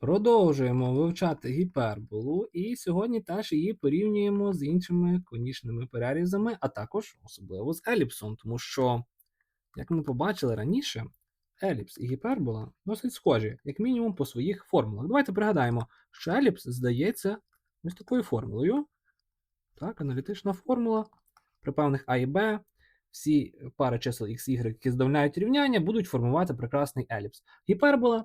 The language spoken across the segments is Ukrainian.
Продовжуємо вивчати гіперболу, і сьогодні теж її порівнюємо з іншими конічними перерізами, а також особливо з еліпсом, тому що, як ми побачили раніше, еліпс і гіпербола досить схожі, як мінімум, по своїх формулах. Давайте пригадаємо, що еліпс здається ось такою формулою. Так, аналітична формула при певних А і Б. Всі пари чисел x, y, які здавляють рівняння, будуть формувати прекрасний еліпс. Гіпербола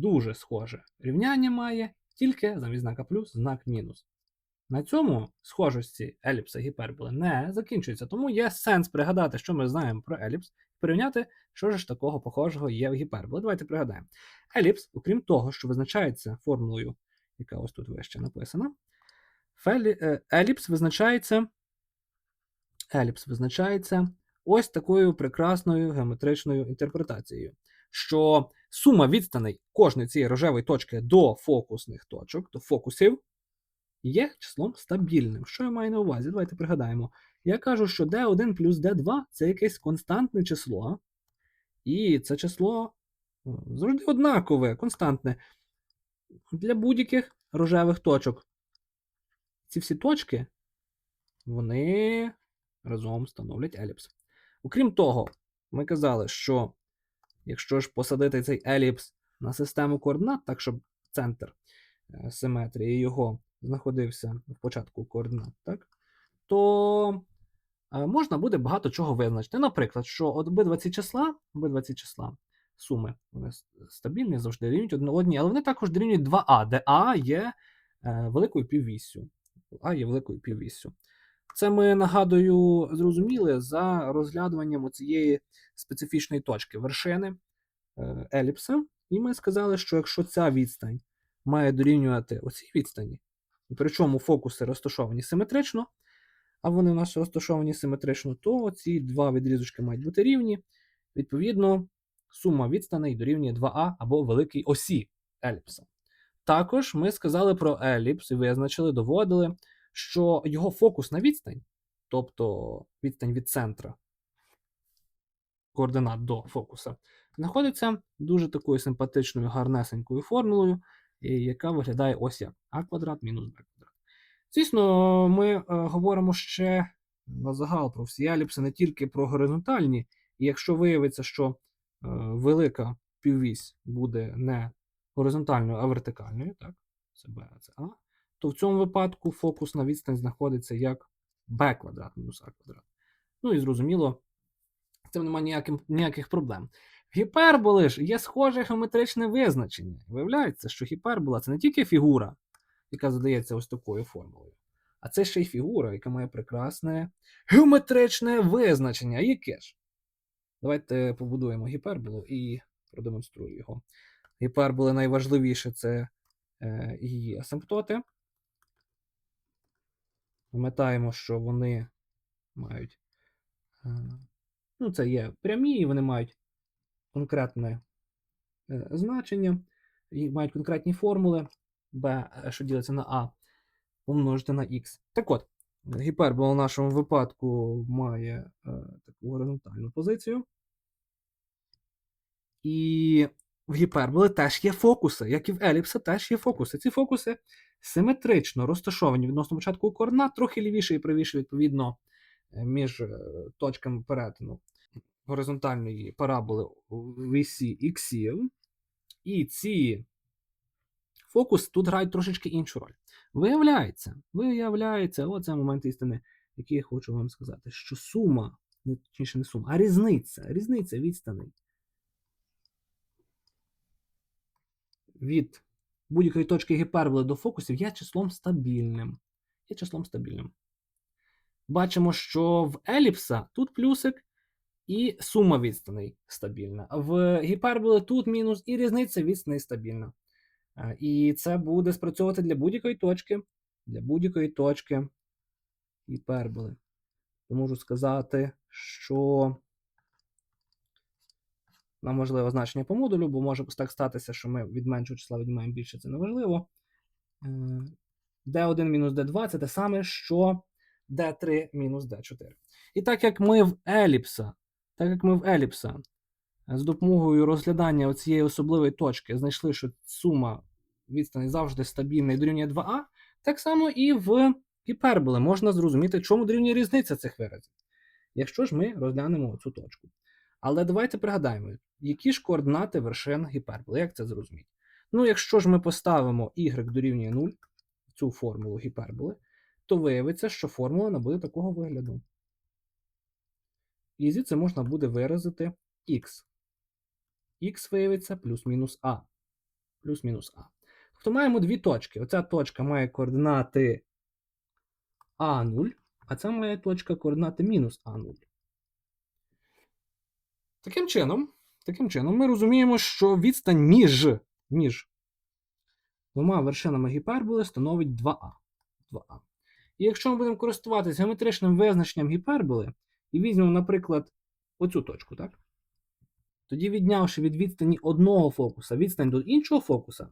дуже схоже рівняння має, тільки замість знака плюс знак мінус. На цьому схожості еліпса гіперболи не закінчується, тому є сенс пригадати, що ми знаємо про еліпс, і порівняти, що ж такого похожого є в гіперболі. Давайте пригадаємо. Еліпс, окрім того, що визначається формулою, яка ось тут вище написана, фелі- е, еліпс визначається, еліпс визначається ось такою прекрасною геометричною інтерпретацією що сума відстаней кожної цієї рожевої точки до фокусних точок, до фокусів, є числом стабільним. Що я маю на увазі? Давайте пригадаємо. Я кажу, що d1 плюс d2 це якесь константне число, і це число е, завжди однакове, константне для будь-яких рожевих точок. Ці всі точки, вони разом становлять еліпс. Окрім того, ми казали, що Якщо ж посадити цей еліпс на систему координат, так щоб центр е, симетрії його знаходився в початку координат, так, то е, можна буде багато чого визначити. Наприклад, що обидва ці числа, обидва ці числа суми, вони стабільні, завжди рівнюють одне одній, але вони також дорівнюють 2а, де А є е, великою піввіссю. А є великою піввіссю. Це ми нагадую зрозуміли за розглядуванням цієї специфічної точки вершини е, еліпса. І ми сказали, що якщо ця відстань має дорівнювати оцій відстані, причому фокуси розташовані симетрично, а вони у нас розташовані симетрично, то ці два відрізочки мають бути рівні. Відповідно, сума відстаней дорівнює 2а або великій осі еліпса. Також ми сказали про еліпс і визначили, доводили що його фокусна відстань, тобто відстань від центра координат до фокуса, знаходиться дуже такою симпатичною, гарнесенькою формулою, яка виглядає ось як а квадрат мінус b квадрат. Звісно, ми е, говоримо ще на загал про всі еліпси, не тільки про горизонтальні, і якщо виявиться, що е, велика піввісь буде не горизонтальною, а вертикальною, так, це а це А, то в цьому випадку фокусна відстань знаходиться як b квадрат мінус а квадрат. Ну і зрозуміло, з цим немає ніяким, ніяких проблем. В гіперболи ж є схоже геометричне визначення. Виявляється, що гіпербола це не тільки фігура, яка задається ось такою формулою, а це ще й фігура, яка має прекрасне геометричне визначення. Яке ж? Давайте побудуємо гіперболу і продемонструю його. Гіперболи найважливіше це е, її асимптоти. Пам'ятаємо, що вони мають. е, Ну, це є прямі, і вони мають конкретне е, значення, і мають конкретні формули b, е, що ділиться на a, помножити на x. Так от, гіпербола в нашому випадку має таку горизонтальну позицію. І в гіперболи теж є фокуси, як і в еліпса теж є фокуси. Ці фокуси симетрично розташовані відносно початку координат, трохи лівіше і правіше, відповідно, е, між е, точками перетину горизонтальної параболи вісі іксів. І ці фокуси тут грають трошечки іншу роль. Виявляється, виявляється, оце момент істини, який я хочу вам сказати, що сума, точніше не сума, а різниця, різниця відстаней від будь-якої точки гіперболи до фокусів є числом стабільним. Є числом стабільним. Бачимо, що в еліпса тут плюсик і сума відстаней стабільна. В гіперболи тут мінус і різниця відстаней стабільна. Е, І це буде спрацьовувати для будь-якої точки. Для будь-якої точки гіперболи. Можу сказати, що нам важливе значення по модулю, бо може так статися, що ми від меншого числа віднімаємо більше, це неважливо. Е, D1 мінус D2 це те саме, що D3 мінус D4. І так як ми в еліпса, так як ми в еліпса з допомогою розглядання цієї особливої точки знайшли, що сума відстань завжди стабільна і дорівнює 2а, так само і в гіперболи можна зрозуміти, чому дорівнює різниця цих виразів. Якщо ж ми розглянемо цю точку. Але давайте пригадаємо, які ж координати вершин гіперболи, як це зрозуміти? Ну, якщо ж ми поставимо y дорівнює 0, цю формулу гіперболи, то виявиться, що формула набуде такого вигляду. І звідси можна буде виразити x. x виявиться плюс-мінус а. Плюс-мінус а. Тобто маємо дві точки. Оця точка має координати А0, а ця має точка координати мінус А0. Таким чином, таким чином, ми розуміємо, що відстань між, між двома вершинами гіперболи становить 2а. 2а. І якщо ми будемо користуватися геометричним визначенням гіперболи, і візьмемо, наприклад, оцю точку, так? Тоді, віднявши від відстані одного фокуса відстань до іншого фокуса,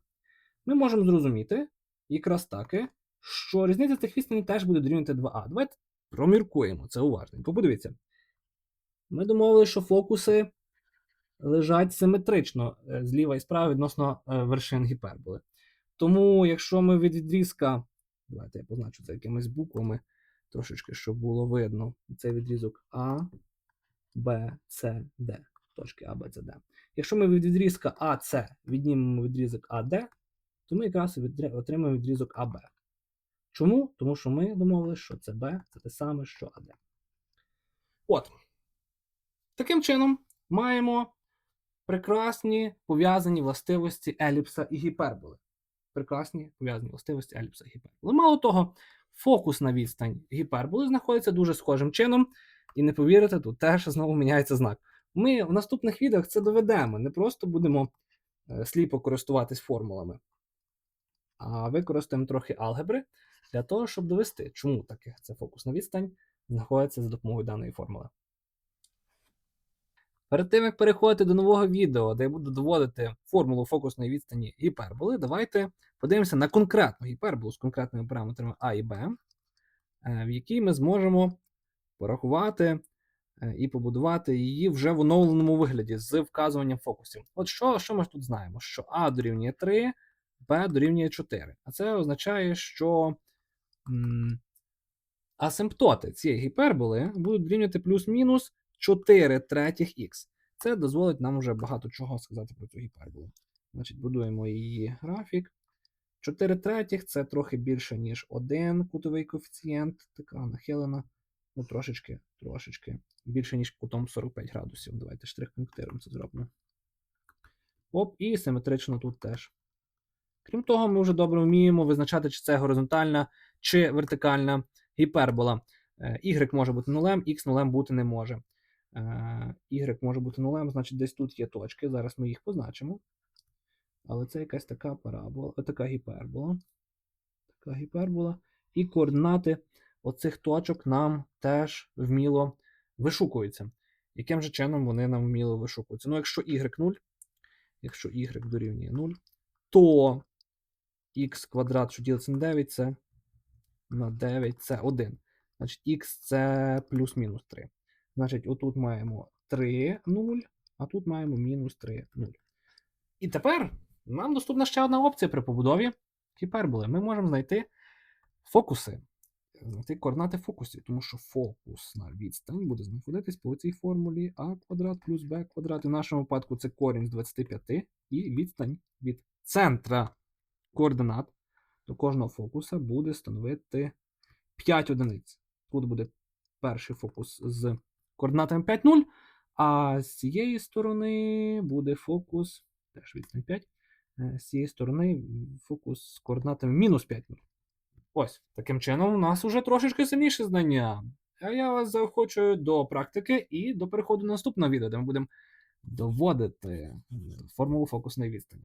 ми можемо зрозуміти якраз таки, що різниця цих відстаней теж буде дорівнювати 2а. Давайте проміркуємо це уважненько. Подивіться. Ми домовили, що фокуси лежать симетрично е, зліва і справа відносно е, вершин гіперболи. Тому, якщо ми від відрізка, давайте я позначу це якимись буквами, трошечки, щоб було видно, цей відрізок А, Б, С, Д. Точки А, Б, С, Д. Якщо ми від відрізка АС віднімемо відрізок АД, то ми якраз отримаємо відрізок АБ. Чому? Тому що ми домовилися, що це Б це те саме, що АД. От. Таким чином, маємо прекрасні пов'язані властивості еліпса і гіперболи. Прекрасні пов'язані властивості еліпса і гіперболи. Мало того, фокусна відстань гіперболи знаходиться дуже схожим чином, і не повірите, тут теж знову міняється знак. Ми в наступних відео це доведемо, не просто будемо е, сліпо користуватись формулами, а використаємо трохи алгебри для того, щоб довести, чому таке ця фокусна відстань знаходиться за допомогою даної формули. Перед тим, як переходити до нового відео, де я буду доводити формулу фокусної відстані гіперболи, давайте подивимося на конкретну гіперболу з конкретними параметрами А і Б, е, в якій ми зможемо порахувати е, і побудувати її вже в оновленому вигляді з вказуванням фокусів. От що, що ми тут знаємо? Що А дорівнює 3, Б дорівнює 4. А це означає, що асимптоти цієї гіперболи будуть дорівнювати плюс-мінус 4 третіх х. Це дозволить нам вже багато чого сказати про цю гіперболу. Значить, будуємо її графік. 4 третіх це трохи більше, ніж 1 кутовий коефіцієнт, така нахилена. Ну, трошечки, трошечки. Більше, ніж кутом 45 градусів. Давайте штрих-пунктиром це зробимо. Оп, і симетрично тут теж. Крім того, ми вже добре вміємо визначати, чи це горизонтальна чи вертикальна гіпербола. Е, Y може бути нулем, X нулем бути не може. Е, Y може бути нулем, значить десь тут є точки. Зараз ми їх позначимо. Але це якась така парабола, е, така гіпербола. Така гіпербола. І координати оцих точок нам теж вміло вишукуються. Яким же чином вони нам вміло вишукуються? Ну, якщо y 0, якщо y дорівнює 0, то х квадрат, що ділиться на 9, це на 9 це 1. Значить, х це плюс-мінус 3. Значить, отут маємо 3, 0, а тут маємо мінус 3, 0. І тепер нам доступна ще одна опція при побудові гіперболи. Ми можемо знайти фокуси, знайти координати фокусів, тому що фокусна відстань буде знаходитись по цій формулі а квадрат плюс b квадрат. І в нашому випадку це корінь з 25 і відстань від центра координат до кожного фокуса буде становити 5 одиниць. Тут буде перший фокус з координатами 5, 0, а з цієї сторони буде фокус, теж відстань 5, е, з цієї сторони фокус з координатами мінус 5, 0. Ось, таким чином, у нас уже трошечки сильніше знання. А я вас заохочую до практики і до переходу на наступне відео, де ми будемо доводити формулу фокусної відстані.